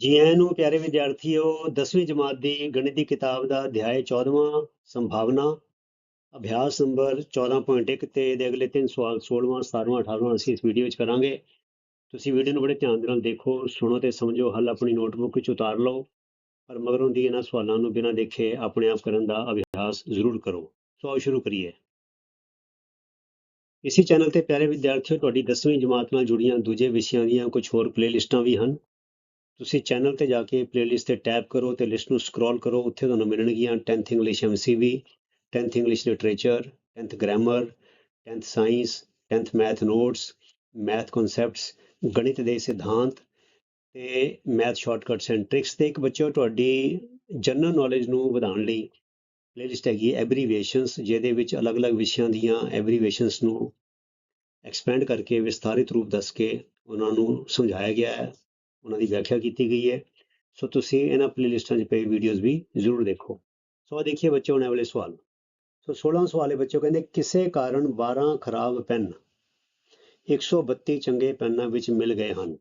ਜੀ ਆਇਆਂ ਨੂੰ ਪਿਆਰੇ ਵਿਦਿਆਰਥੀਓ 10ਵੀਂ ਜਮਾਤ ਦੀ ਗਣਿਤ ਦੀ ਕਿਤਾਬ ਦਾ ਅਧਿਆਇ 14ਵਾਂ ਸੰਭਾਵਨਾ, ਅਭਿਆਸ ਨੰਬਰ 14.1 ਤੇ ਇਹਦੇ ਅਗਲੇ ਤਿੰਨ ਸਵਾਲ 16ਵਾਂ 17ਵਾਂ 18ਵਾਂ ਅਸੀਂ ਇਸ ਵੀਡੀਓ ਵਿੱਚ ਕਰਾਂਗੇ। ਤੁਸੀਂ ਵੀਡੀਓ ਨੂੰ ਬੜੇ ਧਿਆਨ ਦੇ ਨਾਲ ਦੇਖੋ, ਸੁਣੋ ਤੇ ਸਮਝੋ, ਹੱਲ ਆਪਣੀ ਨੋਟਬੁੱਕ ਵਿੱਚ ਉਤਾਰ ਲਓ, ਪਰ ਮਗਰੋਂ ਦੀ ਇਹਨਾਂ ਸਵਾਲਾਂ ਨੂੰ ਬਿਨਾਂ ਦੇਖੇ ਆਪਣੇ ਆਪ ਕਰਨ ਦਾ ਅਭਿਆਸ ਜ਼ਰੂਰ ਕਰੋ। ਸੋ ਆਓ ਸ਼ੁਰੂ ਕਰੀਏ। ਇਸੇ ਚੈਨਲ ਤੇ ਪਿਆਰੇ ਵਿਦਿਆਰਥੀਓ, ਤੁਹਾਡੀ 10ਵੀਂ ਜਮਾਤ ਨਾਲ ਜੁੜੀਆਂ ਦੂਜੇ ਵਿਸ਼ਿਆਂ ਦੀਆਂ ਕੁਝ ਹੋਰ ਪਲੇਲਿਸਟਾਂ ਵੀ ਹਨ। ਤੁਸੀਂ ਚੈਨਲ ਤੇ ਜਾ ਕੇ ਪਲੇਲਿਸਟ ਤੇ ਟੈਪ ਕਰੋ ਤੇ ਲਿਸਟ ਨੂੰ ਸਕਰੋਲ ਕਰੋ, ਉੱਥੇ ਤੁਹਾਨੂੰ ਮਿਲਣਗੀਆਂ 10th English MCQ 10th English literature 10th grammar 10th science 10th math notes math concepts ਗਣਿਤ ਦੇ ਸਿਧਾਂਤ ਤੇ ਮੈਥ ਸ਼ਾਰਟਕਟਸ ਐਂਡ ਟ੍ਰਿਕਸ ਤੇ ਇੱਕ ਬੱਚਿਓ ਤੁਹਾਡੀ ਜਨਰਲ ਨੌਲੇਜ ਨੂੰ ਵਧਾਉਣ ਲਈ ਪਲੇਲਿਸਟ ਹੈਗੀ ਐਬਰੀਵੇਸ਼ਨਸ ਜਿਹਦੇ ਵਿੱਚ ਅਲੱਗ-ਅਲੱਗ ਵਿਸ਼ਿਆਂ ਦੀਆਂ ਐਬਰੀਵੇਸ਼ਨਸ ਨੂੰ ਐਕਸਪੈਂਡ ਕਰਕੇ ਵਿਸਥਾਰਿਤ ਰੂਪ ਦੱਸ ਕੇ ਉਹਨਾਂ ਨੂੰ ਸਮਝਾਇਆ ਗਿਆ ਹੈ। ਉਹਨਾਂ ਦੀ ਵਿਆਖਿਆ ਕੀਤੀ ਗਈ ਹੈ। ਸੋ ਤੁਸੀਂ ਇਹਨਾਂ ਪਲੇਲਿਸਟਾਂ 'ਚ ਪਈ ਵੀਡੀਓਜ਼ ਵੀ ਜ਼ਰੂਰ ਦੇਖੋ। ਸੋ ਆਹ ਦੇਖੀਏ ਬੱਚੇ ਆਉਣ ਵਾਲੇ ਸਵਾਲ। ਸੋ 16ਵਾਂ ਸਵਾਲ ਹੈ ਬੱਚਿਓ ਕਹਿੰਦੇ, ਕਿਸੇ ਕਾਰਨ 12 ਖਰਾਬ ਪੈਨ 132 ਚੰਗੇ ਪੈਨਾਂ ਵਿੱਚ ਮਿਲ ਗਏ ਹਨ।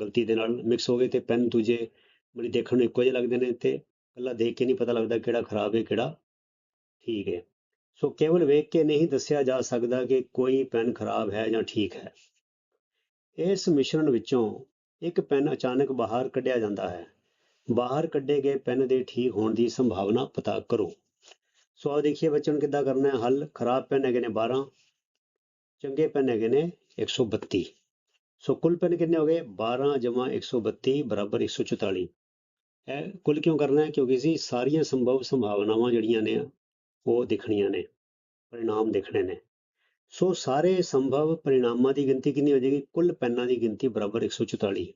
ਗਲਤੀ ਦੇ ਨਾਲ ਮਿਕਸ ਹੋ ਗਏ ਤੇ ਪੈਨ ਦੂਜੇ ਮਤਲਬ ਦੇਖਣ ਨੂੰ ਇੱਕੋ ਜਿਹੇ ਲੱਗਦੇ ਨੇ ਤੇ ਕੱਲਾ ਦੇਖ ਕੇ ਨਹੀਂ ਪਤਾ ਲੱਗਦਾ ਕਿਹੜਾ ਖਰਾਬ ਹੈ, ਕਿਹੜਾ ਠੀਕ ਹੈ। ਸੋ ਕੇਵਲ ਵੇਖ ਕੇ ਨਹੀਂ ਦੱਸਿਆ ਜਾ ਸਕਦਾ ਕਿ ਕੋਈ ਪੈਨ ਖਰਾਬ ਹੈ ਜਾਂ ਠੀਕ ਹੈ। ਇਸ ਮਿਸ਼ਰਣ ਵਿੱਚੋਂ ਇੱਕ ਪੈਨ ਅਚਾਨਕ ਬਾਹਰ ਕੱਢਿਆ ਜਾਂਦਾ ਹੈ। ਬਾਹਰ ਕੱਢੇ ਗਏ ਪੈਨ ਦੇ ਠੀਕ ਹੋਣ ਦੀ ਸੰਭਾਵਨਾ ਪਤਾ ਕਰੋ। ਸੋ ਆਓ ਦੇਖੀਏ ਬੱਚਿਆਂ ਨੂੰ ਕਿੱਦਾਂ ਕਰਨਾ ਹੈ। ਹੱਲ, ਖਰਾਬ ਪੈਨ ਹੈਗੇ ਨੇ 12 ਚੰਗੇ ਪੈਨ ਹੈਗੇ ਨੇ 132 ਸੋ ਕੁੱਲ ਪੈਨ ਕਿੰਨੇ ਹੋ ਗਏ? 12 ਜਮਾ 132 ਬਰਾਬਰ 144 ਇਹ ਕੁੱਲ ਕਿਉਂ ਕਰਨਾ ਹੈ? ਕਿਉਂਕਿ ਅਸੀਂ ਸਾਰੀਆਂ ਸੰਭਵ ਸੰਭਾਵਨਾਵਾਂ ਜਿਹੜੀਆਂ ਨੇ, ਉਹ ਦੇਖਣੀਆਂ ਨੇ, ਪਰਿਣਾਮ ਦੇਖਣੇ ਨੇ। ਸੋ ਸਾਰੇ ਸੰਭਵ ਪਰਿਣਾਮਾਂ ਦੀ ਗਿਣਤੀ ਕਿੰਨੀ ਹੋ ਜਾਏਗੀ? ਕੁੱਲ ਪੈਨਾਂ ਦੀ ਗਿਣਤੀ ਬਰਾਬਰ 144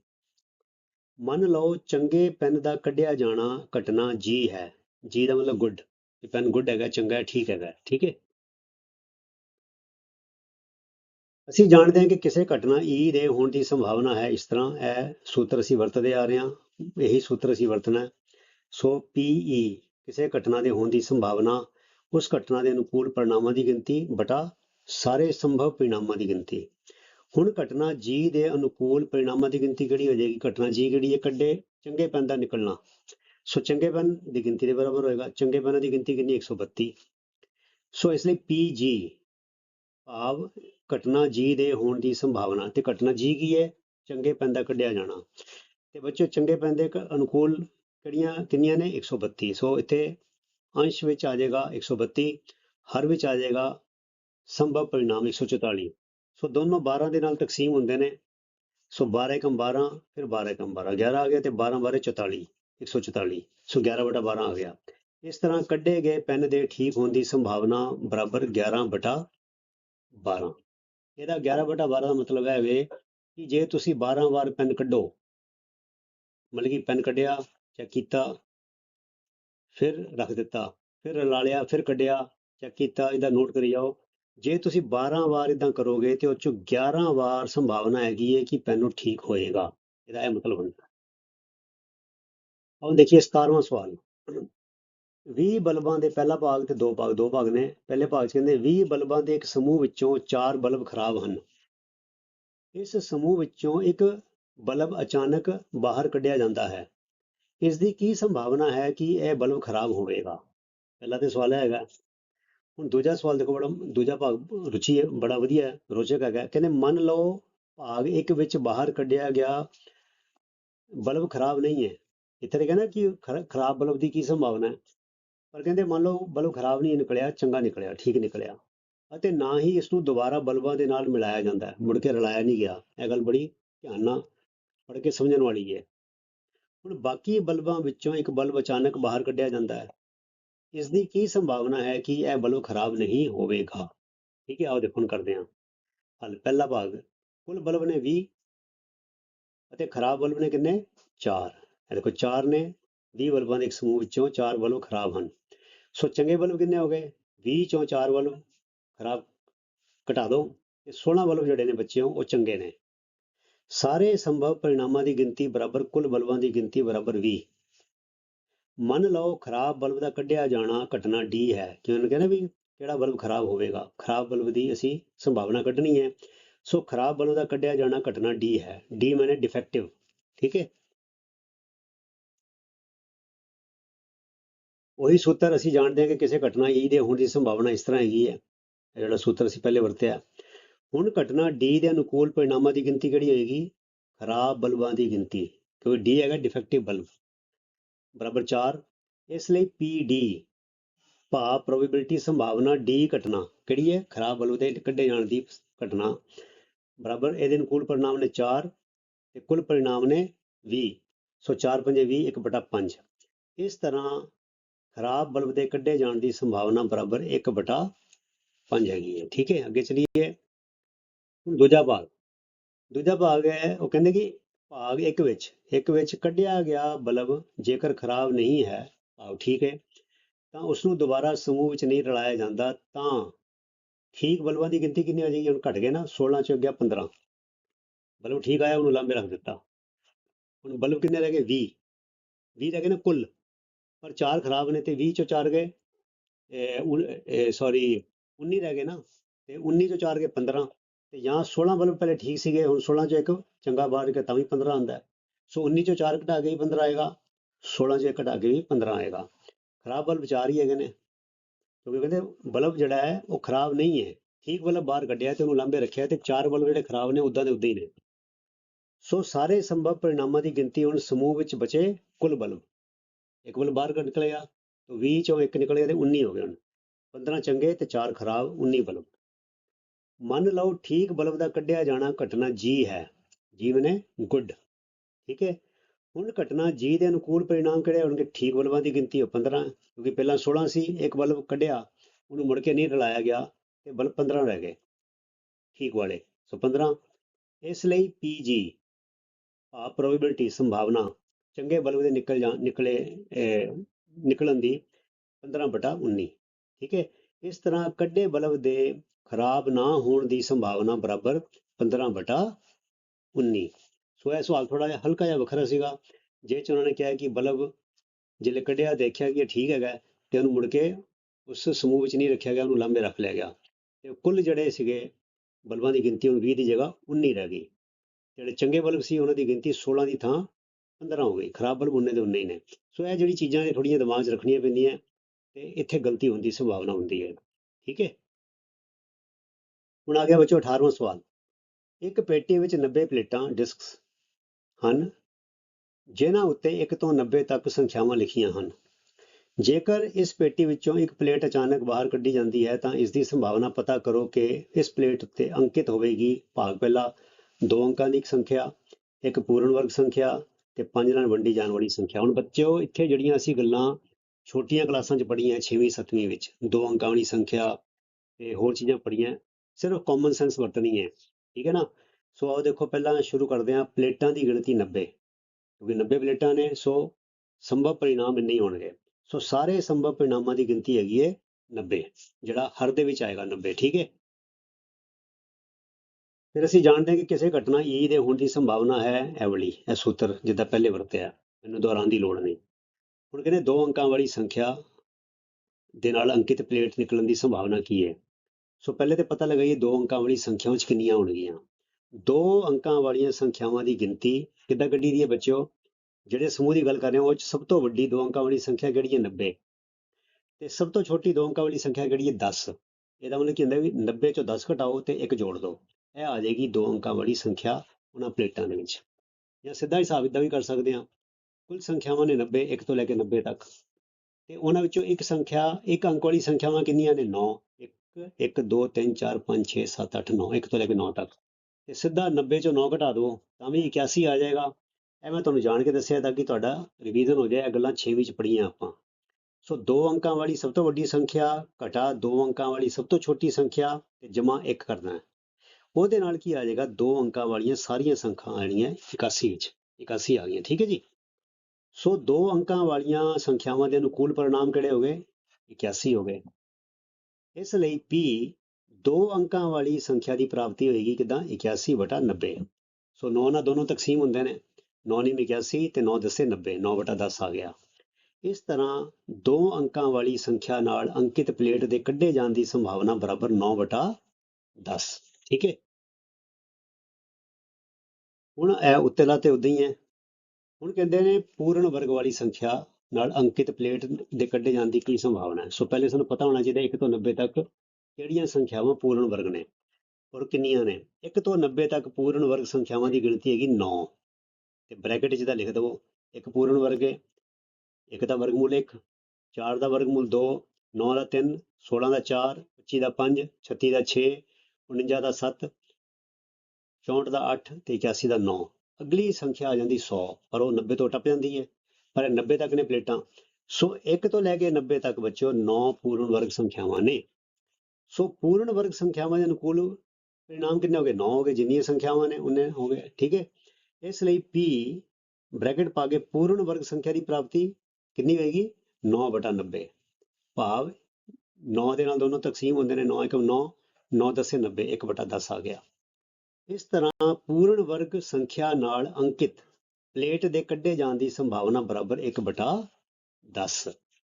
ਮੰਨ ਲਓ ਚੰਗੇ ਪੈਨ ਦਾ ਕੱਢਿਆ ਜਾਣਾ ਘਟਨਾ ਜੀ ਹੈ। ਜੀ ਦਾ ਮਤਲਬ ਗੁੱਡ। ਇਹ ਪੈਨ ਗੁੱਡ ਹੈਗਾ, ਚੰਗਾ ਠੀਕ ਹੈਗਾ, ਠੀਕ ਹੈ? ਅਸੀਂ ਜਾਣਦੇ ਹਾਂ ਕਿ ਕਿਸੇ ਘਟਨਾ ਈ ਦੇ ਹੋਣ ਦੀ ਸੰਭਾਵਨਾ ਹੈ। ਇਸ ਤਰ੍ਹਾਂ ਇਹ ਸੂਤਰ ਅਸੀਂ ਵਰਤਦੇ ਆ ਰਹੇ ਹਾਂ। ਇਹੀ ਸੂਤਰ ਅਸੀਂ ਵਰਤਣਾ ਹੈ। ਸੋ ਪੀਈ ਕਿਸੇ ਘਟਨਾ ਦੇ ਹੋਣ ਦੀ ਸੰਭਾਵਨਾ, ਉਸ ਘਟਨਾ ਦੇ ਅਨੁਕੂਲ ਪਰਿਣਾਮਾਂ ਦੀ ਗਿਣਤੀ ਬਟਾ ਸਾਰੇ ਸੰਭਵ ਪਰਿਣਾਮਾਂ ਦੀ ਗਿਣਤੀ। ਹੁਣ ਘਟਨਾ ਜੀ ਦੇ ਅਨੁਕੂਲ ਪਰਿਣਾਮਾਂ ਦੀ ਗਿਣਤੀ ਕਿਹੜੀ ਹੋ ਜਾਏਗੀ? ਘਟਨਾ ਜੀ ਕਿਹੜੀ ਹੈ? ਕੱਢੇ, ਚੰਗੇ ਪੈਨ ਦਾ ਨਿਕਲਣਾ। ਸੋ ਚੰਗੇ ਪੈਨ ਦੀ ਗਿਣਤੀ ਦੇ ਬਰਾਬਰ ਹੋਏਗਾ। ਚੰਗੇ ਪੈਨਾਂ ਦੀ ਗਿਣਤੀ ਕਿੰਨੀ? 132 ਸੋ ਇਸ ਲਈ PG ਭਾਵ ਘਟਨਾ ਜੀ ਦੇ ਹੋਣ ਦੀ ਸੰਭਾਵਨਾ। ਤੇ ਘਟਨਾ ਜੀ ਕੀ ਹੈ? ਚੰਗੇ ਪੈਨ ਦਾ ਕੱਢਿਆ ਜਾਣਾ। ਤੇ ਬੱਚੋ ਚੰਗੇ ਪੈਨ ਦੇ ਅਨੁਕੂਲ ਕਿਹੜੀਆਂ, ਕਿੰਨੀਆਂ ਨੇ? 132 ਸੋ ਇੱਥੇ ਅੰਸ਼ ਵਿੱਚ ਆ ਜਾਏਗਾ 132 ਹਰ ਵਿੱਚ ਆ ਜਾਏਗਾ ਸੰਭਵ ਪਰਿਣਾਮ 144 ਸੋ ਦੋਨੋਂ 12 ਦੇ ਨਾਲ ਤਕਸੀਮ ਹੁੰਦੇ ਨੇ। ਸੋ 12 ਕਮ 12 ਫਿਰ 12 ਕਮ 12 11 ਆ ਗਿਆ ਤੇ 12 ਬਾਰੇ 44 144 ਸੋ 11 ਬਟਾ 12 ਆ ਗਿਆ। ਇਸ ਤਰ੍ਹਾਂ ਕੱਢੇ ਗਏ ਪੈਨ ਦੇ ਠੀਕ ਹੋਣ ਦੀ ਸੰਭਾਵਨਾ ਬਰਾਬਰ 11 ਬਟਾ 12 ਇਹਦਾ 11 ਬਟਾ 12 ਦਾ ਮਤਲਬ ਹੈ ਵੇ ਕਿ ਜੇ ਤੁਸੀਂ 12 ਵਾਰ ਪੈਨ ਕੱਢੋ, ਮਤਲਬ ਕਿ ਪੈਨ ਕੱਢਿਆ, ਚੈੱਕ ਕੀਤਾ, ਫਿਰ ਰੱਖ ਦਿੱਤਾ, ਫਿਰ ਰਲਾ ਲਿਆ, ਫਿਰ ਕੱਢਿਆ, ਚੈੱਕ ਕੀਤਾ, ਇਹਦਾ ਨੋਟ ਕਰੀ ਜਾਓ। ਜੇ ਤੁਸੀਂ 12 ਵਾਰ ਇਦਾਂ ਕਰੋਗੇ ਤੇ ਉਹ ਚੋਂ 11 ਵਾਰ ਸੰਭਾਵਨਾ ਹੈਗੀ ਹੈ ਕਿ ਪੈਨ ਠੀਕ ਹੋਏਗਾ। ਇਹਦਾ ਇਹ ਮਤਲਬ ਹੁੰਦਾ। ਹੁਣ ਦੇਖੀਏ 17ਵਾਂ ਸਵਾਲ। 20 ਬਲਬਾਂ ਦੇ ਪਹਿਲਾ ਭਾਗ ਤੇ ਦੋ ਭਾਗ ਦੋ ਭਾਗ ਨੇ। ਪਹਿਲੇ ਭਾਗ 'ਚ ਕਹਿੰਦੇ 20 ਬਲਬਾਂ ਦੇ ਇੱਕ ਸਮੂਹ ਵਿੱਚੋਂ 4 ਬਲਬ ਖਰਾਬ ਹਨ। ਇਸ ਸਮੂਹ ਵਿੱਚੋਂ ਇੱਕ ਬਲਬ ਅਚਾਨਕ ਬਾਹਰ ਕੱਢਿਆ ਜਾਂਦਾ ਹੈ। ਇਸ ਦੀ ਕੀ ਸੰਭਾਵਨਾ ਹੈ ਕਿ ਇਹ ਬਲਬ ਖਰਾਬ ਹੋਵੇਗਾ? ਪਹਿਲਾ ਤੇ ਸਵਾਲ ਹੈਗਾ। ਹੁਣ ਦੂਜਾ ਸਵਾਲ ਦੇਖੋ ਬੜਾ ਦੂਜਾ ਭਾਗ, ਰੁਚੀ ਹੈ, ਬੜਾ ਵਧੀਆ ਰੋਚਕ ਹੈਗਾ ਕਹਿੰਦੇ ਮੰਨ ਲਓ ਭਾਗ ਇੱਕ ਵਿੱਚ ਬਾਹਰ ਕੱਢਿਆ ਗਿਆ, ਬਲਬ ਖਰਾਬ ਨਹੀਂ ਹੈ। ਇੱਥੇ ਤਾਂ ਕਹਿੰਦਾ ਕਿ ਖਰਾਬ ਬਲਬ ਦੀ ਕੀ ਸੰਭਾਵਨਾ ਹੈ? ਪਰ ਕਹਿੰਦੇ ਮੰਨ ਲਓ ਬਲਬ ਖਰਾਬ ਨਹੀਂ ਨਿਕਲਿਆ, ਚੰਗਾ ਨਿਕਲਿਆ, ਠੀਕ ਨਿਕਲਿਆ। ਅਤੇ ਨਾ ਹੀ ਇਸ ਨੂੰ ਦੁਬਾਰਾ ਬਲਬਾਂ ਦੇ ਨਾਲ ਮਿਲਾਇਆ ਜਾਂਦਾ ਮੁੜ ਕੇ ਰਲਾਇਆ ਨਹੀਂ ਗਿਆ। ਇਹ ਗੱਲ ਬੜੀ ਧਿਆਨ ਨਾਲ ਪੜ੍ਹ ਕੇ ਸਮਝਣ ਵਾਲੀ ਹੈ। ਹੁਣ ਬਾਕੀ ਬਲਬਾਂ ਵਿੱਚੋਂ ਇੱਕ ਬਲਬ ਅਚਾਨਕ ਬਾਹਰ ਕੱਢਿਆ ਜਾਂਦਾ ਹੈ। ਇਸ ਦੀ ਕੀ ਸੰਭਾਵਨਾ ਹੈ ਕਿ ਇਹ ਬਲਬ ਖਰਾਬ ਨਹੀਂ ਹੋਵੇਗਾ? ਠੀਕ ਹੈ, ਆਓ ਦੇਖੋ ਕਰਦੇ ਹਾਂ। ਹਲ, ਪਹਿਲਾ ਭਾਗ, ਕੁੱਲ ਬਲਬ ਨੇ 20 ਅਤੇ ਖਰਾਬ ਬਲਬ ਨੇ ਕਿੰਨੇ? 4 ਇਹ ਦੇਖੋ 4 ਨੇ 20 ਬਲਬਾਂ ਦੇ ਇੱਕ ਸਮੂਹ ਵਿੱਚੋਂ 4 ਬਲਬ ਖਰਾਬ ਹਨ। ਸੋ ਚੰਗੇ ਬਲਬ ਕਿੰਨੇ ਹੋ ਗਏ? 20 ਚੋਂ 4 ਬਲਬ ਖਰਾਬ ਘਟਾ ਦਿਓ ਤੇ 16 ਬਲਬ ਜਿਹੜੇ ਨੇ ਬੱਚਿਓ, ਉਹ ਚੰਗੇ ਨੇ। ਸਾਰੇ ਸੰਭਵ ਪਰਿਣਾਮਾਂ ਦੀ ਗਿਣਤੀ ਬਰਾਬਰ ਕੁੱਲ ਬਲਬਾਂ ਦੀ ਗਿਣਤੀ ਬਰਾਬਰ 20 ਮੰਨ ਲਓ ਖਰਾਬ ਬਲਬ ਦਾ ਕੱਢਿਆ ਜਾਣਾ ਘਟਨਾ ਡੀ ਹੈ ਕਿ ਕਿਉਂ ਕਹਿੰਦੇ ਵੀ ਕਿਹੜਾ ਬਲਬ ਖਰਾਬ ਹੋਵੇਗਾ? ਖਰਾਬ ਬਲਬ ਦੀ ਅਸੀਂ ਸੰਭਾਵਨਾ ਕੱਢਣੀ ਹੈ। ਸੋ ਖਰਾਬ ਬਲਬ ਦਾ ਕੱਢਿਆ ਜਾਣਾ ਘਟਨਾ ਡੀ ਹੈ। ਡੀ ਮੈਨੇ ਡਿਫੈਕਟਿਵ ਠੀਕ ਹੈ? ਉਹੀ ਸੂਤਰ ਅਸੀਂ ਜਾਣਦੇ ਹਾਂ ਕਿ ਕਿਸੇ ਘਟਨਾ ਈ ਦੇ ਹੋਣ ਦੀ ਸੰਭਾਵਨਾ ਇਸ ਤਰ੍ਹਾਂ ਹੈਗੀ ਹੈ। ਜਿਹੜਾ ਸੂਤਰ ਅਸੀਂ ਪਹਿਲੇ ਵਰਤਿਆ। ਹੁਣ ਘਟਨਾ ਡੀ ਦੇ ਅਨੁਕੂਲ ਪਰਿਣਾਮਾਂ ਦੀ ਗਿਣਤੀ ਕਿਹੜੀ ਹੋਏਗੀ? ਖਰਾਬ ਬਲਬਾਂ ਦੀ ਗਿਣਤੀ, ਕਿਉਂਕਿ ਡੀ ਹੈਗਾ ਡਿਫੈਕਟਿਵ ਬਲਬ। ਬਰਾਬਰ 4 ਇਸ ਲਈ PD ਭਾਵ ਪ੍ਰੋਬੇਬਿਲਿਟੀ ਸੰਭਾਵਨਾ, D, ਘਟਨਾ। ਕਿਹੜੀ ਹੈ? ਖਰਾਬ ਬਲਬ ਦੇ ਕੱਢੇ ਜਾਣ ਦੀ ਘਟਨਾ। ਬਰਾਬਰ, ਇਹਦੇ ਅਨੁਕੂਲ ਪਰਿਣਾਮ ਨੇ 4 ਤੇ ਕੁੱਲ ਪਰਿਣਾਮ ਨੇ 20 ਸੋ 4 ਪੰਜੇ 20 1 ਬਟਾ 5 ਇਸ ਤਰ੍ਹਾਂ ਖਰਾਬ ਬਲਬ ਦੇ ਕੱਢੇ ਜਾਣ ਦੀ ਸੰਭਾਵਨਾ ਬਰਾਬਰ 1 ਬਟਾ 5 ਹੈਗੀ ਹੈ। ਠੀਕ ਹੈ, ਅੱਗੇ ਚਲੀਏ। ਦੂਜਾ ਭਾਗ। ਦੂਜਾ ਭਾਗ ਹੈ, ਉਹ ਕਹਿੰਦੇ ਕਿ ਭਾਗ ਇੱਕ ਵਿੱਚ ਇੱਕ ਵਿੱਚ ਕੱਢਿਆ ਗਿਆ ਬਲਬ ਜੇਕਰ ਖਰਾਬ ਨਹੀਂ ਹੈ, ਭਾਵ ਠੀਕ ਹੈ, ਤਾਂ ਉਸ ਨੂੰ ਦੁਬਾਰਾ ਸਮੂਹ ਵਿੱਚ ਨਹੀਂ ਰਲਾਇਆ ਜਾਂਦਾ, ਤਾਂ ਠੀਕ ਬਲਬਾਂ ਦੀ ਗਿਣਤੀ ਕਿੰਨੀ ਹੋ ਜਾਏਗੀ? ਹੁਣ ਘਟ ਗਏ ਨਾ 16 ਚੋਂ ਗਿਆ 15 ਬਲਬ ਠੀਕ ਆਇਆ, ਉਹਨੂੰ ਲਾਂਬੇ ਰੱਖ ਦਿੱਤਾ। ਹੁਣ ਬਲਬ ਕਿੰਨੇ ਰਹਿ ਗਏ? 20 20 ਰਹਿ ਗਏ ਨਾ ਕੁੱਲ। ਪਰ ਚਾਰ ਖਰਾਬ ਨੇ ਤੇ 20 ਚੋਂ ਚਾਰ ਗਏ। ਸੌਰੀ 19 ਰਹਿ ਗਏ ਨਾ, ਤੇ 19 ਚੋਂ ਚਾਰ ਗਏ 15 ਤੇ ਜਾਂ 16 ਬਲਬ ਪਹਿਲੇ ਠੀਕ ਸੀਗੇ, ਹੁਣ 16 ਚੋਂ ਇੱਕ ਚੰਗਾ ਬਾਹਰ ਗਿਆ ਤਾਂ ਵੀ 15 ਆਉਂਦਾ ਸੋ 19 ਚੋਂ ਚਾਰ ਘਟਾ ਕੇ ਵੀ 15 ਆਏਗਾ 16 ਚੋਂ ਇੱਕ ਘਟਾ ਕੇ ਵੀ 15 ਆਏਗਾ। ਖਰਾਬ ਬਲਬ ਚਾਰ ਹੀ ਹੈਗੇ ਨੇ, ਕਿਉਂਕਿ ਕਹਿੰਦੇ ਬਲਬ ਜਿਹੜਾ ਹੈ ਉਹ ਖਰਾਬ ਨਹੀਂ ਹੈ। ਠੀਕ ਬਲਬ ਬਾਹਰ ਕੱਢਿਆ ਤੇ ਉਹਨੂੰ ਲਾਂਬੇ ਰੱਖਿਆ ਤੇ ਚਾਰ ਬਲਬ ਜਿਹੜੇ ਖਰਾਬ ਨੇ ਉਦਾਂ ਦੇ ਉਦਾਂ ਹੀ ਨੇ। ਸੋ ਸਾਰੇ ਸੰਭਵ ਪਰਿਣਾਮਾਂ ਦੀ ਗਿਣਤੀ ਹੁਣ ਸਮੂਹ ਵਿੱਚ ਬਚੇ ਕੁੱਲ ਬਲਬ। ਇੱਕ ਬਲਬ ਬਾਹਰ ਕੱਢ ਨਿਕਲਿਆ, ਤਾਂ 20 ਚੋਂ ਇੱਕ ਨਿਕਲਿਆ ਤੇ 19 ਹੋ ਗਏ ਹੁਣ। 15 ਚੰਗੇ ਤੇ ਚਾਰ ਖਰਾਬ 19 ਬਲਬ। ਮੰਨ ਲਓ ਠੀਕ ਬਲਬ ਦਾ ਕੱਢਿਆ ਜਾਣਾ ਘਟਨਾ ਜੀ ਹੈ। ਜੀ ਮਨੇ ਗੁੱਡ ਠੀਕ ਹੈ। ਹੁਣ ਘਟਨਾ ਜੀ ਦੇ ਅਨੁਕੂਲ ਪਰਿਣਾਮ ਕਿਹੜੇ ਹੋਣਗੇ ਠੀਕ ਬਲਬਾਂ ਦੀ ਗਿਣਤੀ ਉਹ 15 ਕਿਉਂਕਿ ਪਹਿਲਾਂ 16 ਸੀ, ਇੱਕ ਬਲਬ ਕੱਢਿਆ, ਉਹਨੂੰ ਮੁੜ ਕੇ ਨਹੀਂ ਰਲਾਇਆ ਗਿਆ ਤੇ ਬਲਬ 15 ਰਹਿ ਗਏ, ਠੀਕ ਵਾਲੇ। ਸੋ 15 ਇਸ ਲਈ ਪੀਜੀ ਆ ਪ੍ਰੋਬੇਬਿਲਟੀ ਸੰਭਾਵਨਾ, ਚੰਗੇ ਬਲਬ ਦੇ ਨਿਕਲ ਜਾ, ਨਿਕਲੇ ਨਿਕਲਣ ਦੀ 15 ਬਟਾ 19 ਠੀਕ ਹੈ। ਇਸ ਤਰ੍ਹਾਂ ਕੱਢੇ ਬਲਬ ਦੇ ਖਰਾਬ ਨਾ ਹੋਣ ਦੀ ਸੰਭਾਵਨਾ ਬਰਾਬਰ 15 ਬਟਾ 19 ਸੋ ਇਹ ਸਵਾਲ ਥੋੜਾ ਜਿਹਾ ਹਲਕਾ ਜਿਹਾ ਵੱਖਰਾ ਸੀਗਾ ਜੇ ਚ ਉਹਨਾਂ ਨੇ ਕਿਹਾ ਕਿ ਬਲਬ ਜਿਹੜੇ ਕੱਢਿਆ, ਦੇਖਿਆ ਕਿ ਇਹ ਠੀਕ ਹੈਗਾ ਤੇ ਉਹਨੂੰ ਮੁੜ ਕੇ ਉਸ ਸਮੂਹ ਵਿੱਚ ਨਹੀਂ ਰੱਖਿਆ ਗਿਆ, ਉਹਨੂੰ ਲਾਂਬੇ ਰੱਖ ਲਿਆ ਗਿਆ। ਤੇ ਕੁੱਲ ਜਿਹੜੇ ਸੀਗੇ ਬਲਬਾਂ ਦੀ ਗਿਣਤੀ ਹੁਣ 20 ਦੀ ਜਗ੍ਹਾ 19 ਰਹਿ ਗਈ। ਜਿਹੜੇ ਚੰਗੇ ਬਲਬ ਸੀ ਉਹਨਾਂ ਦੀ ਗਿਣਤੀ 16 ਦੀ ਥਾਂ 15 ਹੋ ਗਈ, ਖਰਾਬ ਬਲਬ ਉਨੇ ਦੇ ਉਨੇ ਹੀ ਨੇ। ਸੋ ਇਹ ਜਿਹੜੀ ਚੀਜ਼ਾਂ ਨੇ ਥੋੜੀਆਂ ਦਿਮਾਗ 'ਚ ਰੱਖਣੀਆਂ ਪੈਂਦੀਆਂ, ਤੇ ਇੱਥੇ ਗਲਤੀ ਹੋਣ ਦੀ ਸੰਭਾਵਨਾ ਹੁੰਦੀ ਹੈ। ਠੀਕ ਹੈ? ਹੁਣ ਆ ਗਿਆ ਬੱਚੋ 18ਵਾਂ ਸਵਾਲ। ਇੱਕ ਪੇਟੀ ਵਿੱਚ 90 ਪਲੇਟਾਂ ਡਿਸਕਸ ਹਨ, ਜਿਨ੍ਹਾਂ ਉੱਤੇ 1 ਤੋਂ 90 ਤੱਕ ਸੰਖਿਆਵਾਂ ਲਿਖੀਆਂ ਹਨ। ਜੇਕਰ ਇਸ ਪੇਟੀ ਵਿੱਚੋਂ ਇੱਕ ਪਲੇਟ ਅਚਾਨਕ ਬਾਹਰ ਕੱਢੀ ਜਾਂਦੀ ਹੈ, ਤਾਂ ਇਸ ਦੀ ਸੰਭਾਵਨਾ ਪਤਾ ਕਰੋ ਕਿ ਇਸ ਪਲੇਟ ਉੱਤੇ ਅੰਕਿਤ ਹੋਵੇਗੀ ਭਾਗ ਪਹਿਲਾ, ਦੋ ਅੰਕਾਂ ਦੀ ਇੱਕ ਸੰਖਿਆ, ਇੱਕ ਪੂਰਨ ਵਰਗ ਸੰਖਿਆ ਤੇ ਪੰਜ ਨਾਲ ਵੰਡੀ ਜਾਣ ਵਾਲੀ ਸੰਖਿਆ। ਹੁਣ ਬੱਚਿਓ, ਇੱਥੇ ਜਿਹੜੀਆਂ ਅਸੀਂ ਗੱਲਾਂ ਛੋਟੀਆਂ ਕਲਾਸਾਂ 'ਚ ਪੜ੍ਹੀਆਂ 6ਵੀਂ 7ਵੀਂ ਵਿੱਚ, ਦੋ ਅੰਕਾਂ ਵਾਲੀ ਸੰਖਿਆ ਤੇ ਹੋਰ ਚੀਜ਼ਾਂ ਪੜ੍ਹੀਆਂ ਸਿਰਫ ਕਾਮਨ ਸੈਂਸ ਵਰਤਣੀ ਹੈ, ਠੀਕ ਹੈ ਨਾ? ਸੋ ਆਓ ਦੇਖੋ, ਪਹਿਲਾਂ ਸ਼ੁਰੂ ਕਰਦੇ ਹਾਂ ਪਲੇਟਾਂ ਦੀ ਗਿਣਤੀ 90 ਕਿਉਂਕਿ 90 ਪਲੇਟਾਂ ਨੇ, ਸੋ ਸੰਭਵ ਪਰਿਣਾਮ ਇੰਨੇ ਹੀ ਹੋਣਗੇ। ਸੋ ਸਾਰੇ ਸੰਭਵ ਪਰਿਣਾਮਾਂ ਦੀ ਗਿਣਤੀ ਹੈਗੀ ਹੈ 90 ਜਿਹੜਾ ਹਰ ਦੇ ਵਿੱਚ ਆਏਗਾ 90 ਠੀਕ ਹੈ? ਫਿਰ ਅਸੀਂ ਜਾਣਦੇ ਹਾਂ ਕਿ ਕਿਸੇ ਘਟਨਾ E ਦੇ ਹੋਣ ਦੀ ਸੰਭਾਵਨਾ ਹੈ, ਇਹ ਵਾਲੀ, ਇਹ ਸੂਤਰ, ਜਿੱਦਾਂ ਪਹਿਲੇ ਵਰਤਿਆ, ਮੈਨੂੰ ਦੁਹਰਾਉਣ ਦੀ ਲੋੜ ਨਹੀਂ। ਹੁਣ ਕਹਿੰਦੇ ਦੋ ਅੰਕਾਂ ਵਾਲੀ ਸੰਖਿਆ ਦੇ ਨਾਲ ਅੰਕਿਤ ਪਲੇਟ ਨਿਕਲਣ ਦੀ ਸੰਭਾਵਨਾ ਕੀ ਹੈ? ਸੋ ਪਹਿਲੇ ਤੇ ਪਤਾ ਲਗਾਈਏ ਦੋ ਅੰਕਾਂ ਵਾਲੀ ਸੰਖਿਆਵਾਂ 'ਚ ਕਿੰਨੀਆਂ ਹੋਣਗੀਆਂ। ਦੋ ਅੰਕਾਂ ਵਾਲੀਆਂ ਸੰਖਿਆਵਾਂ ਦੀ ਗਿਣਤੀ ਕਿੱਦਾਂ ਕੱਢੀ ਦੀ ਹੈ ਬੱਚਿਓ? ਜਿਹੜੇ ਸਮੂਹ ਦੀ ਗੱਲ ਕਰ ਰਹੇ ਹਾਂ, ਉਹ 'ਚ ਸਭ ਤੋਂ ਵੱਡੀ ਦੋ ਅੰਕਾਂ ਵਾਲੀ ਸੰਖਿਆ ਕਿਹੜੀ ਹੈ? 90 ਤੇ ਸਭ ਤੋਂ ਛੋਟੀ ਦੋ ਅੰਕਾਂ ਵਾਲੀ ਸੰਖਿਆ ਕਿਹੜੀ ਹੈ? 10 ਇਹਦਾ ਮਤਲਬ ਕੀ ਹੁੰਦਾ ਵੀ 90 ਚੋਂ 10 ਘਟਾਓ ਤੇ ਇੱਕ ਜੋੜ ਦਿਓ ਇਹ ਆ ਜਾਏਗੀ ਦੋ ਅੰਕਾਂ ਵਾਲੀ ਸੰਖਿਆ ਉਹਨਾਂ ਪਲੇਟਾਂ ਦੇ ਵਿੱਚ। ਜਾਂ ਸਿੱਧਾ ਹਿਸਾਬ ਇਦਾਂ ਵੀ ਕਰ ਸਕਦੇ ਹਾਂ। ਕੁੱਲ ਸੰਖਿਆਵਾਂ ਨੇ 90 ਇੱਕ ਤੋਂ ਲੈ ਕੇ 90 ਤੱਕ। ਤੇ ਉਹਨਾਂ ਵਿੱਚੋਂ ਇੱਕ ਸੰਖਿਆ, ਇੱਕ ਅੰਕ ਵਾਲੀ ਸੰਖਿਆਵਾਂ ਕਿੰਨੀਆਂ ਨੇ? 9 1 1 2 3 4 5 6 7 8 9 ਇੱਕ ਤੋਂ ਲੈ ਕੇ 9 ਤੱਕ। ਤੇ ਸਿੱਧਾ 90 ਚੋਂ 9 ਘਟਾ ਦਿਓ, ਤਾਂ ਵੀ 81 ਆ ਜਾਏਗਾ। ਇਹ ਮੈਂ ਤੁਹਾਨੂੰ ਜਾਣ ਕੇ ਦੱਸਿਆ ਤਾਂ ਕਿ ਤੁਹਾਡਾ ਰਿਵੀਜ਼ਨ ਹੋ ਜਾਏ, ਇਹ ਗੱਲਾਂ 6ਵੀਂ ਚ ਪੜ੍ਹੀਆਂ ਆਪਾਂ। ਸੋ ਦੋ ਅੰਕਾਂ ਵਾਲੀ ਸਭ ਤੋਂ ਵੱਡੀ ਸੰਖਿਆ ਘਟਾ ਦੋ ਅੰਕਾਂ ਵਾਲੀ ਸਭ ਤੋਂ ਛੋਟੀ ਸੰਖਿਆ ਤੇ ਜਮਾ 1 ਕਰਨਾ ਹੈ। ਉਹਦੇ ਨਾਲ ਕੀ ਆ ਜਾਏਗਾ? ਦੋ ਅੰਕਾਂ ਵਾਲੀਆਂ ਸਾਰੀਆਂ ਸੰਖਾਂ ਆਣੀਆਂ 81 ਵਿੱਚ। 81 ਆ ਗਈਆਂ, ਠੀਕ ਹੈ ਜੀ? ਸੋ ਦੋ ਅੰਕਾਂ ਵਾਲੀਆਂ ਸੰਖਿਆਵਾਂ ਦੇ ਅਨੁਕੂਲ ਪਰਿਣਾਮ ਕਿਹੜੇ ਹੋ ਗਏ? 81 ਹੋ ਗਏ। ਇਸ ਲਈ P ਦੋ ਅੰਕਾਂ ਵਾਲੀ ਸੰਖਿਆ ਦੀ ਪ੍ਰਾਪਤੀ ਹੋਏਗੀ ਕਿਦਾਂ? 81 ਵਟਾ 90 ਸੋ 9 ਨਾਲ ਦੋਨੋਂ ਤਕਸੀਮ ਹੁੰਦੇ ਨੇ। 9 ਨਹੀਂ 81 ਤੇ 9 ਦੱਸੇ 90 9 ਵਟਾ 10 ਆ ਗਿਆ। ਇਸ ਤਰ੍ਹਾਂ ਦੋ ਅੰਕਾਂ ਵਾਲੀ ਸੰਖਿਆ ਨਾਲ ਅੰਕਿਤ ਪਲੇਟ ਦੇ ਕੱਢੇ ਜਾਣ ਦੀ ਸੰਭਾਵਨਾ ਬਰਾਬਰ 9 ਵਟਾ 10 ਠੀਕ ਹੈ? ਹੁਣ ਇਹ ਉੱਤੇਲਾ ਤੇ ਉਦਾਂ ਹੀ ਹੈ। ਹੁਣ ਕਹਿੰਦੇ ਨੇ ਪੂਰਨ ਵਰਗ ਵਾਲੀ ਸੰਖਿਆ ਨਾਲ ਅੰਕਿਤ ਪਲੇਟ ਦੇ ਕੱਢੇ ਜਾਣ ਦੀ ਕੀ ਸੰਭਾਵਨਾ ਹੈ? ਸੋ ਪਹਿਲੇ ਸਾਨੂੰ ਪਤਾ ਹੋਣਾ ਚਾਹੀਦਾ 1 ਤੋਂ 90 ਤੱਕ ਕਿਹੜੀਆਂ ਸੰਖਿਆਵਾਂ ਪੂਰਨ ਵਰਗ ਨੇ ਔਰ ਕਿੰਨੀਆਂ ਨੇ? 1 ਤੋਂ 90 ਤੱਕ ਪੂਰਨ ਵਰਗ ਸੰਖਿਆਵਾਂ ਦੀ ਗਿਣਤੀ ਹੈਗੀ 9 ਤੇ ਬ੍ਰੈਕਟ 'ਚ ਤਾਂ ਲਿਖ ਦਵੋ। ਇੱਕ ਪੂਰਨ ਵਰਗ ਹੈ, ਇੱਕ ਦਾ ਵਰਗਮੂਲ 1 4 ਦਾ ਵਰਗਮੂਲ 2 9 ਦਾ 3 16 ਦਾ 4 25 ਦਾ 5 36 ਦਾ 6 49 ਦਾ 7 64 ਦਾ 8 ਤੇ 81 ਦਾ 9 ਅਗਲੀ ਸੰਖਿਆ ਆ ਜਾਂਦੀ 100 ਪਰ ਉਹ 90 ਤੋਂ ਟੱਪ ਜਾਂਦੀ ਹੈ। ਪਰ ਇਹ 90 ਤੱਕ ਨੇ ਪਲੇਟਾਂ। ਸੋ 1 ਤੋਂ ਲੈ ਕੇ 90 ਤੱਕ ਬੱਚਿਓ 9 ਪੂਰਨ ਵਰਗ ਸੰਖਿਆਵਾਂ ਨੇ। ਸੋ ਪੂਰਨ ਵਰਗ ਸੰਖਿਆਵਾਂ ਦੇ ਅਨੁਕੂਲ ਪਰਿਣਾਮ ਕਿੰਨੇ ਹੋ ਗਏ? 9 ਹੋ ਗਏ, ਜਿੰਨੀਆਂ ਸੰਖਿਆਵਾਂ ਨੇ, ਉਹਨੇ ਹੋ ਗਏ, ਠੀਕ ਹੈ? ਇਸ ਲਈ p ਬ੍ਰੈਕਟ ਪਾ ਕੇ ਪੂਰਨ ਵਰਗ ਸੰਖਿਆ ਦੀ ਪ੍ਰਾਪਤੀ ਕਿੰਨੀ ਹੋਏਗੀ? 9 ਬਟਾ 90 ਭਾਵ 9 ਦੇ ਨਾਲ ਦੋਨੋਂ ਤਕਸੀਮ ਹੁੰਦੇ ਨੇ 9 1 9 9 10 90 1 ਬਟਾ 10 ਆ ਗਿਆ। ਇਸ ਤਰ੍ਹਾਂ ਪੂਰਨ ਵਰਗ ਸੰਖਿਆ ਨਾਲ ਅੰਕਿਤ ਪਲੇਟ ਦੇ ਕੱਢੇ ਜਾਣ ਦੀ ਸੰਭਾਵਨਾ ਬਰਾਬਰ 1 ਬਟਾ 10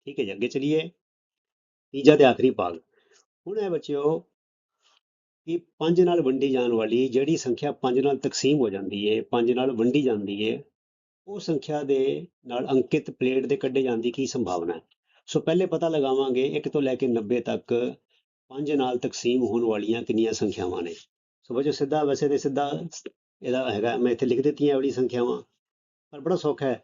ਠੀਕ ਹੈ ਜੀ, ਅੱਗੇ ਚਲੀਏ। ਤੀਜਾ ਤੇ ਆਖਰੀ ਭਾਗ। ਹੁਣ ਹੈ ਬੱਚਿਓ ਕਿ 5 ਨਾਲ ਵੰਡੀ ਜਾਣ ਵਾਲੀ ਜਿਹੜੀ ਸੰਖਿਆ 5 ਨਾਲ ਤਕਸੀਮ ਹੋ ਜਾਂਦੀ ਹੈ 5 ਨਾਲ ਵੰਡੀ ਜਾਂਦੀ ਹੈ ਉਹ ਸੰਖਿਆ ਦੇ ਨਾਲ ਅੰਕਿਤ ਪਲੇਟ ਦੇ ਕੱਢੇ ਜਾਣ ਦੀ ਕੀ ਸੰਭਾਵਨਾ ਹੈ? ਸੋ ਪਹਿਲੇ ਪਤਾ ਲਗਾਵਾਂਗੇ 1 ਤੋਂ ਲੈ ਕੇ 90 ਤੱਕ 5 ਨਾਲ ਤਕਸੀਮ ਹੋਣ ਵਾਲੀਆਂ ਕਿੰਨੀਆਂ ਸੰਖਿਆਵਾਂ ਨੇ। ਸੋ ਬੱਚੋ ਸਿੱਧਾ, ਵੈਸੇ ਤੇ ਸਿੱਧਾ ਇਹਦਾ ਹੈਗਾ, ਮੈਂ ਇੱਥੇ ਲਿਖ ਦਿੱਤੀਆਂ ਇਹ ਵਾਲੀ ਸੰਖਿਆਵਾਂ। ਪਰ ਬੜਾ ਸੌਖਾ ਹੈ।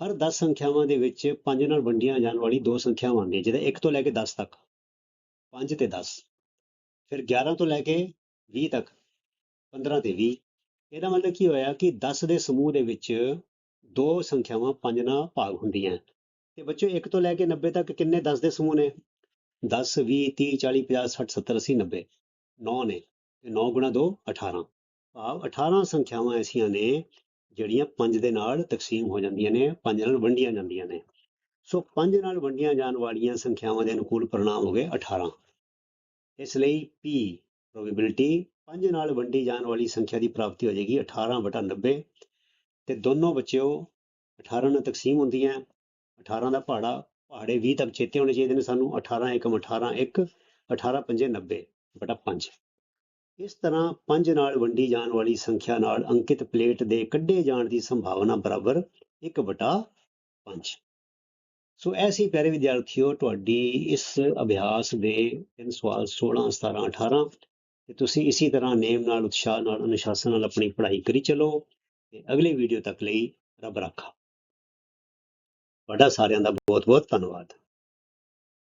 ਹਰ 10 ਸੰਖਿਆਵਾਂ ਦੇ ਵਿੱਚ 5 ਨਾਲ ਵੰਡੀਆਂ ਜਾਣ ਵਾਲੀ ਦੋ ਸੰਖਿਆਵਾਂ ਆਉਂਦੀਆਂ ਜਿਹਦੇ 1 ਤੋਂ ਲੈ ਕੇ 10 ਤੱਕ। 5 ਤੇ 10 ਫਿਰ 11 ਤੋਂ ਲੈ ਕੇ 20 ਤੱਕ। 15 ਤੇ 20 ਇਹਦਾ ਮਤਲਬ ਕੀ ਹੋਇਆ ਕਿ 10 ਦੇ ਸਮੂਹ ਦੇ ਵਿੱਚ ਦੋ ਸੰਖਿਆਵਾਂ 5 ਨਾਲ ਭਾਗ ਹੁੰਦੀਆਂ ਤੇ ਬੱਚੋ 1 ਤੋਂ ਲੈ ਕੇ 90 ਤੱਕ ਕਿੰਨੇ 10 ਦੇ ਸਮੂਹ ਨੇ? 10 20 30 40 50 60 70 80 90 9 ਨੇ। ਤੇ 9 ਗੁਣਾ 2 18 ਭਾਵ 18 ਸੰਖਿਆਵਾਂ ਐਸੀਆਂ ਨੇ ਜਿਹੜੀਆਂ 5 ਦੇ ਨਾਲ ਤਕਸੀਮ ਹੋ ਜਾਂਦੀਆਂ ਨੇ 5 ਨਾਲ ਵੰਡੀਆਂ ਜਾਂਦੀਆਂ ਨੇ। ਸੋ 5 ਨਾਲ ਵੰਡੀਆਂ ਜਾਣ ਵਾਲੀਆਂ ਸੰਖਿਆਵਾਂ ਦੇ ਅਨੁਕੂਲ ਪਰਿਣਾਮ ਹੋ ਗਏ 18 ਇਸ ਲਈ p ਪ੍ਰੋਬੇਬਿਲਿਟੀ 5 ਨਾਲ ਵੰਡੀ ਜਾਣ ਵਾਲੀ ਸੰਖਿਆ ਦੀ ਪ੍ਰਾਪਤੀ ਹੋ ਜਾਏਗੀ 18 ਬਟਾ 90 ਤੇ ਦੋਨੋਂ ਬੱਚਿਓ 18 ਨਾਲ ਤਕਸੀਮ ਹੁੰਦੀਆਂ 18 ਦਾ ਪਹਾੜਾ ਪਹਾੜੇ 20 ਤੱਕ ਚੇਤੇ ਹੋਣੇ ਚਾਹੀਦੇ ਨੇ ਸਾਨੂੰ 18 ਏਕਮ 18 1 18 ਪੰਜੇ 90 ਬਟਾ 5 ਇਸ ਤਰ੍ਹਾਂ 5 ਨਾਲ ਵੰਡੀ ਜਾਣ ਵਾਲੀ ਸੰਖਿਆ ਨਾਲ ਅੰਕਿਤ ਪਲੇਟ ਦੇ ਕੱਢੇ ਜਾਣ ਦੀ ਸੰਭਾਵਨਾ ਬਰਾਬਰ 1 ਬਟਾ 5 ਸੋ ਐਸੀ ਪਿਆਰੇ ਵਿਦਿਆਰਥੀਓ, ਤੁਹਾਡੀ ਇਸ ਅਭਿਆਸ ਦੇ ਤਿੰਨ ਸਵਾਲ 16 17 18 ਤੇ ਤੁਸੀਂ ਇਸੇ ਤਰ੍ਹਾਂ ਨੇਮ ਨਾਲ, ਉਤਸ਼ਾਹ ਨਾਲ, ਅਨੁਸ਼ਾਸਨ ਨਾਲ ਆਪਣੀ ਪੜ੍ਹਾਈ ਕਰੀ ਚਲੋ ਤੇ ਅਗਲੇ ਵੀਡੀਓ ਤੱਕ ਲਈ ਰੱਬ ਰਾਖਾ। ਤੁਹਾਡਾ ਸਾਰਿਆਂ ਦਾ ਬਹੁਤ ਬਹੁਤ ਧੰਨਵਾਦ।